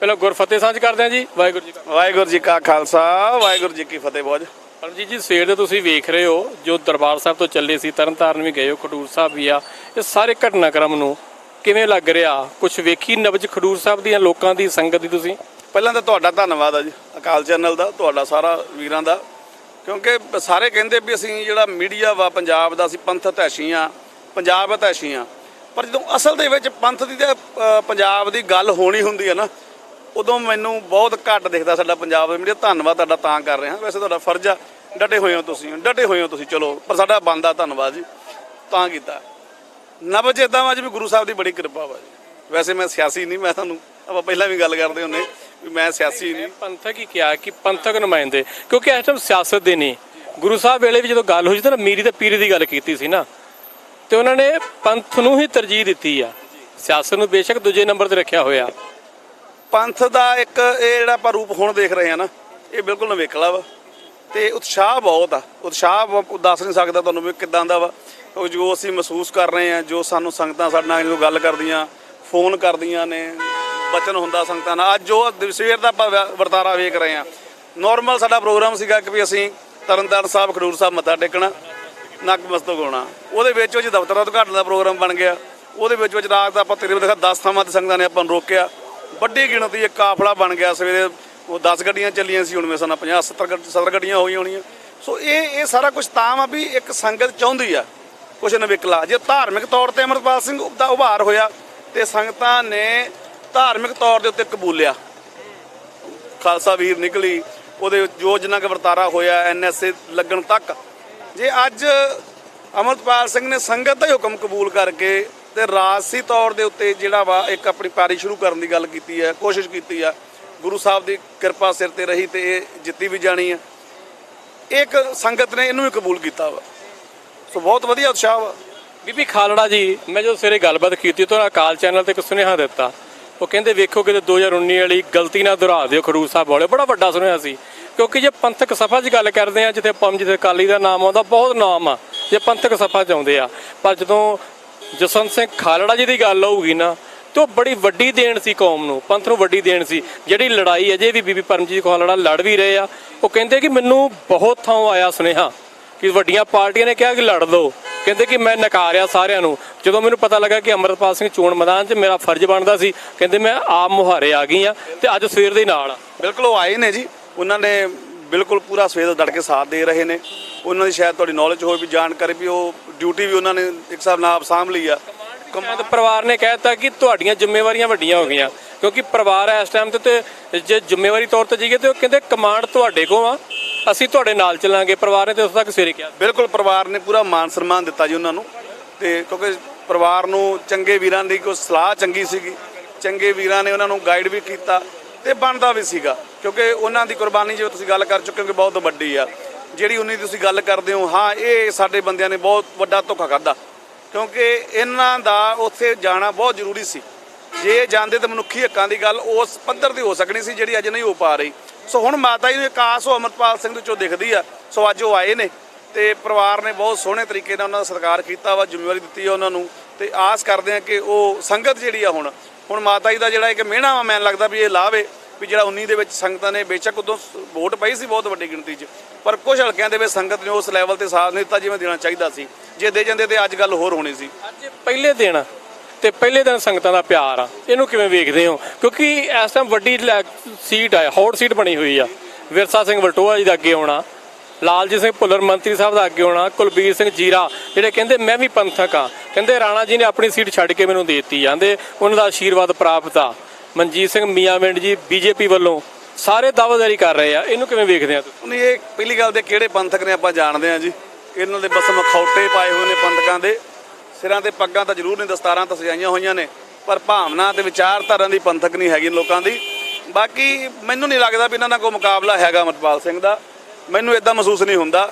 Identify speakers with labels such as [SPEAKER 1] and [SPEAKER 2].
[SPEAKER 1] ਪਹਿਲਾਂ ਗੁਰਫਤਿਹ ਸਾਂਝ ਕਰਦੇ ਹਾਂ ਜੀ ਵਾਹਿਗੁਰੂ ਜੀ ਕਾ
[SPEAKER 2] ਵਾਹਿਗੁਰੂ ਜੀ ਕਾ ਖਾਲਸਾ ਵਾਹਿਗੁਰੂ ਜੀ ਕੀ ਫਤਿਹ ਬੋਝ।
[SPEAKER 1] ਪਰਮਜੀਤ ਜੀ ਸਵੇਰ ਦੇ ਤੁਸੀਂ ਵੇਖ ਰਹੇ ਹੋ ਜੋ ਦਰਬਾਰ ਸਾਹਿਬ ਤੋਂ ਚੱਲੇ ਸੀ ਤਰਨਤਾਰਨ ਵੀ ਗਏ ਹੋ ਖਡੂਰ ਸਾਹਿਬ ਵੀ ਆ। ਇਹ ਸਾਰੇ ਘਟਨਾਕ੍ਰਮ ਨੂੰ ਕਿਵੇਂ ਲੱਗ ਰਿਹਾ? ਕੁਝ ਵੇਖੀ ਨਬਜ ਖਡੂਰ ਸਾਹਿਬ ਦੀਆਂ ਲੋਕਾਂ ਦੀ ਸੰਗਤ ਦੀ ਤੁਸੀਂ?
[SPEAKER 2] ਪਹਿਲਾਂ ਤਾਂ ਤੁਹਾਡਾ ਧੰਨਵਾਦ ਆ ਜੀ ਅਕਾਲ ਚੈਨਲ ਦਾ ਤੁਹਾਡਾ ਸਾਰਾ ਵੀਰਾਂ ਦਾ। ਕਿਉਂਕਿ ਸਾਰੇ ਕਹਿੰਦੇ ਵੀ ਅਸੀਂ ਜਿਹੜਾ ਮੀਡੀਆ ਵਾ ਪੰਜਾਬ ਦਾ ਅਸੀਂ ਪੰਥ ਹਤੈਸ਼ੀ ਆ ਪੰਜਾਬ ਹਤੈਸ਼ੀ ਆ। ਪਰ ਜਦੋਂ ਅਸਲ ਦੇ ਵਿੱਚ ਪੰਥ ਦੀ ਤੇ ਪੰਜਾਬ ਦੀ ਗੱਲ ਹੋਣੀ ਹੁੰਦੀ ਹੈ ਨਾ ਉਦੋਂ ਮੈਨੂੰ ਬਹੁਤ ਘੱਟ ਦਿਖਦਾ ਸਾਡਾ ਪੰਜਾਬ ਦਾ ਮੀਡੀਆ। ਧੰਨਵਾਦ ਤੁਹਾਡਾ ਤਾਂ ਕਰ ਰਿਹਾ। ਵੈਸੇ ਤੁਹਾਡਾ ਫਰਜ਼ ਆ, ਡਟੇ ਹੋਏ ਹੋ ਤੁਸੀਂ, ਡਟੇ ਹੋਏ ਹੋ ਤੁਸੀਂ, ਚਲੋ, ਪਰ ਸਾਡਾ ਬੰਦਾ ਧੰਨਵਾਦ ਜੀ, ਤਾਂ ਕੀਤਾ। ਨਬਜ ਇਦਾਂ ਵਾ ਜੀ ਵੀ ਗੁਰੂ ਸਾਹਿਬ ਦੀ ਬੜੀ ਕਿਰਪਾ ਵਾ ਜੀ। ਵੈਸੇ ਮੈਂ ਸਿਆਸੀ ਨਹੀਂ, ਮੈਂ ਤੁਹਾਨੂੰ, ਆਪਾਂ ਪਹਿਲਾਂ ਵੀ ਗੱਲ ਕਰਦੇ ਹੁੰਦੇ ਵੀ ਮੈਂ ਸਿਆਸੀ ਨਹੀਂ।
[SPEAKER 1] ਪੰਥਕ ਹੀ ਕਿਹਾ ਕਿ ਪੰਥਕ ਨੁਮਾਇੰਦੇ, ਕਿਉਂਕਿ ਇਸ ਟਾਈਮ ਸਿਆਸਤ ਦੇ ਨਹੀਂ। ਗੁਰੂ ਸਾਹਿਬ ਵੇਲੇ ਵੀ ਜਦੋਂ ਗੱਲ ਹੋਈ ਸੀ ਤਾਂ ਮੀਰੀ ਤੇ ਪੀਰੀ ਦੀ ਗੱਲ ਕੀਤੀ ਸੀ ਨਾ, ਤੇ ਉਹਨਾਂ ਨੇ ਪੰਥ ਨੂੰ ਹੀ ਤਰਜੀਹ ਦਿੱਤੀ ਆ। ਸਿਆਸਤ ਨੂੰ ਬੇਸ਼ੱਕ ਦੂਜੇ ਨੰਬਰ ਤੇ ਰੱਖਿਆ ਹੋਇਆ।
[SPEAKER 2] ਪੰਥ ਦਾ ਇੱਕ ਇਹ ਜਿਹੜਾ ਆਪਾਂ ਰੂਪ ਹੁਣ ਦੇਖ ਰਹੇ ਆ ਨਾ, ਇਹ ਬਿਲਕੁਲ ਨਵੇਕਲਾ ਵਾ। ਤੇ ਉਤਸ਼ਾਹ ਬਹੁਤ ਆ। ਉਤਸ਼ਾਹ ਦੱਸ ਨਹੀਂ ਸਕਦਾ ਤੁਹਾਨੂੰ ਵੀ ਕਿਦਾਂ ਦਾ ਵਾ। ਉਹ ਜੋ ਅਸੀਂ ਮਹਿਸੂਸ ਕਰ ਰਹੇ ਆ ਜੋ ਸਾਨੂੰ ਸੰਗਤਾਂ ਸਾਡੇ ਨਾਲ ਜਦੋਂ ਗੱਲ ਕਰਦੀਆਂ, ਫੋਨ ਕਰਦੀਆਂ ਨੇ, ਬਚਨ ਹੁੰਦਾ ਸੰਗਤਾਂ ਨਾਲ। ਅੱਜ ਜੋ ਸਵੇਰ ਦਾ ਆਪਾਂ ਵ- ਵਰਤਾਰਾ ਵੇਖ ਰਹੇ ਆ ਨਾਰਮਲ ਸਾਡਾ ਪ੍ਰੋਗਰਾਮ ਸੀਗਾ ਕਿ ਵੀ ਅਸੀਂ ਤਰਨਤਾਰਨ ਸਾਹਿਬ, ਖਡੂਰ ਸਾਹਿਬ ਮੱਥਾ ਟੇਕਣਾ ਨਕਮਸਤਕ ਹੋਣਾ। ਉਹਦੇ ਵਿੱਚ ਉਹ ਦਫ਼ਤਰ ਦਾ ਉਦਘਾਟਨ ਦਾ ਪ੍ਰੋਗਰਾਮ ਬਣ ਗਿਆ। ਉਹਦੇ ਵਿੱਚ ਵਿੱਚ ਰਾਤ ਦਾ ਆਪਾਂ ਤੇਰੇ ਦਿਖਾ 10 ਥਾਵਾਂ ਤੇ ਸੰਗਤਾਂ ਨੇ ਆਪਾਂ ਨੂੰ ਰੋਕਿਆ। ਵੱਡੀ ਗਿਣਤੀ ਇੱਕ ਕਾਫਲਾ ਬਣ ਗਿਆ ਸਵੇਰੇ, ਉਹ 10 ਗੱਡੀਆਂ ਚੱਲੀਆਂ ਸੀ, ਹੁਣ ਮੇਰੇ ਸਾਨਾ 50 70 ਗੱਡ- 70 ਗੱਡੀਆਂ ਹੋਈਆਂ ਹੋਣੀਆਂ। ਸੋ ਇਹ ਇਹ ਸਾਰਾ ਕੁਝ ਤਾਂ ਆ ਵੀ ਇੱਕ ਸੰਗਤ ਚਾਹੁੰਦੀ ਆ ਕੁਝ ਨਵਿਕਲਾ। ਜੇ ਧਾਰਮਿਕ ਤੌਰ ਤੇ ਅਮਰਪਾਲ ਸਿੰਘ ਦਾ ਉਭਾਰ ਹੋਇਆ, ਤੇ ਸੰਗਤਾਂ ਨੇ ਧਾਰਮਿਕ ਤੌਰ ਦੇ ਉੱਤੇ ਕਬੂਲਿਆ। ਖਾਲਸਾ ਵੀਰ ਨਿਕਲੀ, ਉਹਦੇ ਜੋ ਜਿੰਨਾ ਕੁ ਵਰਤਾਰਾ ਹੋਇਆ ਐਨਐਸਏ ਲੱਗਣ ਤੱਕ। ਜੇ ਅੱਜ ਅਮਰਪਾਲ ਸਿੰਘ ਨੇ ਸੰਗਤ ਦਾ ਹੀ ਹੁਕਮ ਕਬੂਲ ਕਰਕੇ ਤੇ ਰਾਜਸੀ ਤੌਰ ਦੇ ਉੱਤੇ ਜਿਹੜਾ ਵਾ, ਇੱਕ ਆਪਣੀ ਪਾਰੀ ਸ਼ੁਰੂ ਕਰਨ ਦੀ ਗੱਲ ਕੀਤੀ ਹੈ, ਕੋਸ਼ਿਸ਼ ਕੀਤੀ ਆ। ਗੁਰੂ ਸਾਹਿਬ ਦੀ ਕਿਰਪਾ ਸਿਰ ਤੇ ਰਹੀ ਤੇ ਇਹ ਜਿੱਤੀ ਵੀ ਜਾਣੀ ਆ। ਇੱਕ ਸੰਗਤ ਨੇ ਇਹਨੂੰ ਵੀ ਕਬੂਲ ਕੀਤਾ ਵਾ। ਸੋ ਬਹੁਤ ਵਧੀਆ ਉਤਸ਼ਾਹ ਵਾ।
[SPEAKER 1] ਬੀਬੀ ਖਾਲੜਾ ਜੀ, ਮੈਂ ਜਦੋਂ ਸਵੇਰੇ ਗੱਲਬਾਤ ਕੀਤੀ ਤਾਂ ਅਕਾਲ ਚੈਨਲ ਤੇ ਇੱਕ ਸੁਨੇਹਾ ਦਿੱਤਾ। ਉਹ ਕਹਿੰਦੇ, ਵੇਖੋ ਕਿਤੇ 2019 ਵਾਲੀ ਗਲਤੀ ਨਾ ਦੁਹਰਾ ਦਿਓ ਖਰੂਰ ਸਾਹਿਬ ਵਾਲੇ ਬੜਾ ਵੱਡਾ ਸੁਨੇਹਾ ਸੀ। ਕਿਉਂਕਿ ਜੇ ਪੰਥਕ ਸਫਾ 'ਚ ਗੱਲ ਕਰਦੇ ਆ, ਜਿੱਥੇ ਪੰਮ ਜਿੱਥੇ ਅਕਾਲੀ ਦਾ ਨਾਮ ਆਉਂਦਾ, ਬਹੁਤ ਨਾਮ ਆ। ਜੇ ਪੰਥਕ ਸਫਾ 'ਚ ਆਉਂਦੇ ਆ, ਪਰ ਜਦੋਂ ਜਸਵੰਤ ਸਿੰਘ ਖਾਲੜਾ ਜੀ ਦੀ ਗੱਲ ਹੋਊਗੀ ਨਾ, ਤੇ ਉਹ ਬੜੀ ਵੱਡੀ ਦੇਣ ਸੀ ਕੌਮ ਨੂੰ, ਪੰਥ ਨੂੰ ਵੱਡੀ ਦੇਣ ਸੀ। ਜਿਹੜੀ ਲੜਾਈ ਅਜੇ ਵੀ ਬੀਬੀ ਪਰਮਜੀਤ ਖਾਲੜਾ ਲੜ ਵੀ ਰਹੇ ਆ, ਉਹ ਕਹਿੰਦੇ ਕਿ ਮੈਨੂੰ ਬਹੁਤ ਥਾਂ ਆਇਆ ਸੁਨੇਹਾ ਕਿ ਵੱਡੀਆਂ ਪਾਰਟੀਆਂ ਨੇ ਕਿਹਾ ਕਿ ਲੜ ਲਓ ਕਹਿੰਦੇ ਕਿ ਮੈਂ ਨਕਾਰਿਆ ਸਾਰਿਆਂ ਨੂੰ। ਜਦੋਂ ਮੈਨੂੰ ਪਤਾ ਲੱਗਾ ਕਿ ਅਮਰਪਾਲ ਸਿੰਘ ਚੋਣ ਮੈਦਾਨ 'ਚ ਮੇਰਾ ਫਰਜ਼ ਬਣਦਾ ਸੀ, ਕਹਿੰਦੇ ਮੈਂ ਆਪ ਮੁਹਾਰੇ ਆ ਗਈ ਆ ਤੇ ਅੱਜ ਸਵੇਰ ਦੇ ਨਾਲ ਆ।
[SPEAKER 2] ਬਿਲਕੁਲ ਉਹ ਆਏ ਨੇ ਜੀ। ਉਹਨਾਂ ਨੇ ਬਿਲਕੁਲ ਪੂਰਾ ਸਵੇਰ ਦਾ ਡਟ ਕੇ ਸਾਥ ਦੇ ਰਹੇ ਨੇ। ਉਹਨਾਂ ਦੀ ਸ਼ਾਇਦ ਤੁਹਾਡੀ ਨੌਲੇਜ ਹੋਵੇ ਵੀ ਜਾਣਕਾਰੀ ਵੀ ਉਹ ਡਿਊਟੀ ਵੀ ਉਹਨਾਂ ਨੇ ਇੱਕ ਹਿਸਾਬ ਨਾਲ ਆਪ ਸਾਂਭ ਲਈ ਆ।
[SPEAKER 1] ਕਮਾਂਡ ਪਰਿਵਾਰ ਨੇ ਕਹਿਤਾ ਕਿ ਤੁਹਾਡੀਆਂ ਜ਼ਿੰਮੇਵਾਰੀਆਂ ਵੱਡੀਆਂ ਹੋ ਗਈਆਂ ਕਿਉਂਕਿ ਪਰਿਵਾਰ ਇਸ ਟਾਈਮ ਤੇ ਤੇ ਜੇ ਜ਼ਿੰਮੇਵਾਰੀ ਤੌਰ ਤੇ ਜੀਗੇ ਤੇ ਉਹ ਕਹਿੰਦੇ ਕਮਾਂਡ ਤੁਹਾਡੇ ਕੋਲ ਆ ਅਸੀਂ ਤੁਹਾਡੇ ਨਾਲ ਚੱਲਾਂਗੇ। ਪਰਿਵਾਰ ਨੇ ਤੇ ਉਸ ਤੱਕ ਸਵੇਰੇ ਕਿਹਾ।
[SPEAKER 2] ਬਿਲਕੁਲ ਪਰਿਵਾਰ ਨੇ ਪੂਰਾ ਮਾਨ ਸਨਮਾਨ ਦਿੱਤਾ ਜੀ ਉਹਨਾਂ ਨੂੰ ਤੇ ਕਿਉਂਕਿ ਪਰਿਵਾਰ ਨੂੰ ਚੰਗੇ ਵੀਰਾਂ ਦੀ ਕੋਈ ਸਲਾਹ ਚੰਗੀ ਸੀਗੀ ਚੰਗੇ ਵੀਰਾਂ ਨੇ ਉਹਨਾਂ ਨੂੰ ਗਾਈਡ ਵੀ ਕੀਤਾ ਤੇ ਬਣਦਾ ਵੀ ਸੀਗਾ ਕਿਉਂਕਿ ਉਹਨਾਂ ਦੀ ਕੁਰਬਾਨੀ ਜਿਵੇਂ ਤੁਸੀਂ ਗੱਲ ਕਰ ਚੁੱਕੇ ਹੋ ਕਿ ਬਹੁਤ ਵੱਡੀ ਆ। ਜਿਹੜੀ ਉਨੀ ਤੁਸੀਂ ਗੱਲ ਕਰਦੇ ਹੋ, ਹਾਂ, ਇਹ ਸਾਡੇ ਬੰਦਿਆਂ ਨੇ ਬਹੁਤ ਵੱਡਾ ਧੋਖਾ ਖਾਦਾ ਕਿਉਂਕਿ ਇਹਨਾਂ ਦਾ ਉੱਥੇ ਜਾਣਾ ਬਹੁਤ ਜ਼ਰੂਰੀ ਸੀ। ਜੇ ਜਾਂਦੇ ਤਾਂ ਮਨੁੱਖੀ ਹੱਕਾਂ ਦੀ ਗੱਲ ਉਸ ਪੱਧਰ ਦੀ ਹੋ ਸਕਣੀ ਸੀ ਜਿਹੜੀ ਅੱਜ ਨਹੀਂ ਹੋ ਪਾ ਰਹੀ। ਸੋ ਹੁਣ ਮਾਤਾ ਜੀ ਨੂੰ ਇੱਕ ਆਸ ਉਹ ਅਮਰਪਾਲ ਸਿੰਘ ਦੇ ਚੋਂ ਦਿਖਦੀ ਆ। ਸੋ ਅੱਜ ਉਹ ਆਏ ਨੇ ਤੇ ਪਰਿਵਾਰ ਨੇ ਬਹੁਤ ਸੋਹਣੇ ਤਰੀਕੇ ਨਾਲ ਉਹਨਾਂ ਦਾ ਸਤਿਕਾਰ ਕੀਤਾ ਵਾ, ਜ਼ਿੰਮੇਵਾਰੀ ਦਿੱਤੀ ਆ ਉਹਨਾਂ ਨੂੰ। ਤੇ ਆਸ ਕਰਦੇ ਆ ਕਿ ਉਹ ਸੰਗਤ ਜਿਹੜੀ ਆ ਹੁਣ ਹੁਣ ਮਾਤਾ ਜੀ ਦਾ ਜਿਹੜਾ ਇੱਕ ਮਿਹਣਾ ਵਾ, ਮੈਨੂੰ ਲੱਗਦਾ ਵੀ ਇਹ ਲਾਵੇ। ਵੀ ਜਿਹੜਾ 19 ਦੇ ਵਿੱਚ ਸੰਗਤਾਂ ਨੇ ਬੇਸ਼ੱਕ ਉਦੋਂ ਵੋਟ ਪਈ ਸੀ ਬਹੁਤ ਵੱਡੀ ਗਿਣਤੀ 'ਚ, ਪਰ ਕੁਝ ਹਲਕਿਆਂ ਦੇ ਵਿੱਚ ਸੰਗਤ ਨੇ ਉਸ ਲੈਵਲ ਤੇ ਸਾਥ ਨਹੀਂ ਦਿੱਤਾ ਜਿਵੇਂ ਦੇਣਾ ਚਾਹੀਦਾ ਸੀ ਜੇ ਦੇ ਜਾਂਦੇ ਤੇ ਅੱਜ ਗੱਲ ਹੋਰ ਹੋਣੀ ਸੀ।
[SPEAKER 1] ਅੱਜ ਪਹਿਲੇ ਦਿਨ ਤੇ ਪਹਿਲੇ ਦਿਨ ਸੰਗਤਾਂ ਦਾ ਪਿਆਰ ਆ, ਇਹਨੂੰ ਕਿਵੇਂ ਵੇਖਦੇ ਹੋ? ਕਿਉਂਕਿ ਇਸ ਟਾਈਮ ਵੱਡੀ ਲੈ- ਸੀਟ ਆ ਹੌਟ ਸੀਟ ਬਣੀ ਹੋਈ ਆ। ਵਿਰਸਾ ਸਿੰਘ ਵਲਟੋਆ ਜੀ ਦਾ ਅੱਗੇ ਆਉਣਾ, ਲਾਲਜੀਤ ਸਿੰਘ ਭੁੱਲਰ, ਮੰਤਰੀ ਸਾਹਿਬ ਦਾ ਅੱਗੇ ਆਉਣਾ, ਕੁਲਬੀਰ ਸਿੰਘ ਜੀਰਾ, ਜਿਹੜੇ ਕਹਿੰਦੇ ਮੈਂ ਵੀ ਪੰਥਕ ਆ, ਕਹਿੰਦੇ ਰਾਣਾ ਜੀ ਨੇ ਆਪਣੀ ਸੀਟ ਛੱਡ ਕੇ ਮੈਨੂੰ ਦੇ ਦਿੱਤੀ ਜਾਂਦੇ ਉਹਨਾਂ ਦਾ ਆਸ਼ੀਰਵਾਦ ਪ੍ਰਾਪਤ ਆ। ਮਨਜੀਤ ਸਿੰਘ ਮੀਆਂਵਿੰਡ ਜੀ, ਬੀਜੇਪੀ ਵੱਲੋਂ ਸਾਰੇ ਦਾਅਵੇਦਾਰੀ ਕਰ ਰਹੇ ਆ। ਇਹਨੂੰ ਕਿਵੇਂ ਵੇਖਦੇ ਆ ਤੁਸੀਂ?
[SPEAKER 2] ਨਹੀਂ, ਇਹ ਪਹਿਲੀ ਗੱਲ ਤੇ ਕਿਹੜੇ ਪੰਥਕ ਨੇ ਆਪਾਂ ਜਾਣਦੇ ਆ ਜੀ। ਇਹਨਾਂ ਦੇ ਬਸ ਮਖੌਟੇ ਪਾਏ ਹੋਏ ਨੇ ਪੰਥਕਾਂ ਦੇ। ਸਿਰਾਂ ਤੇ ਪੱਗਾਂ ਤਾਂ ਜ਼ਰੂਰ ਨੇ, ਦਸਤਾਰਾਂ ਤਾਂ ਸਜਾਈਆਂ ਹੋਈਆਂ ਨੇ। ਪਰ ਭਾਵਨਾ ਤੇ ਵਿਚਾਰਧਾਰਾ ਦੀ ਪੰਥਕ ਨਹੀਂ ਹੈਗੀ ਲੋਕਾਂ ਦੀ। ਬਾਕੀ ਮੈਨੂੰ ਨਹੀਂ ਲੱਗਦਾ ਵੀ ਇਹਨਾਂ ਨਾਲ ਕੋਈ ਮੁਕਾਬਲਾ ਹੈਗਾ ਅਮਰਪਾਲ ਸਿੰਘ ਦਾ। ਮੈਨੂੰ ਇਦਾਂ ਮਹਿਸੂਸ ਨਹੀਂ ਹੁੰਦਾ।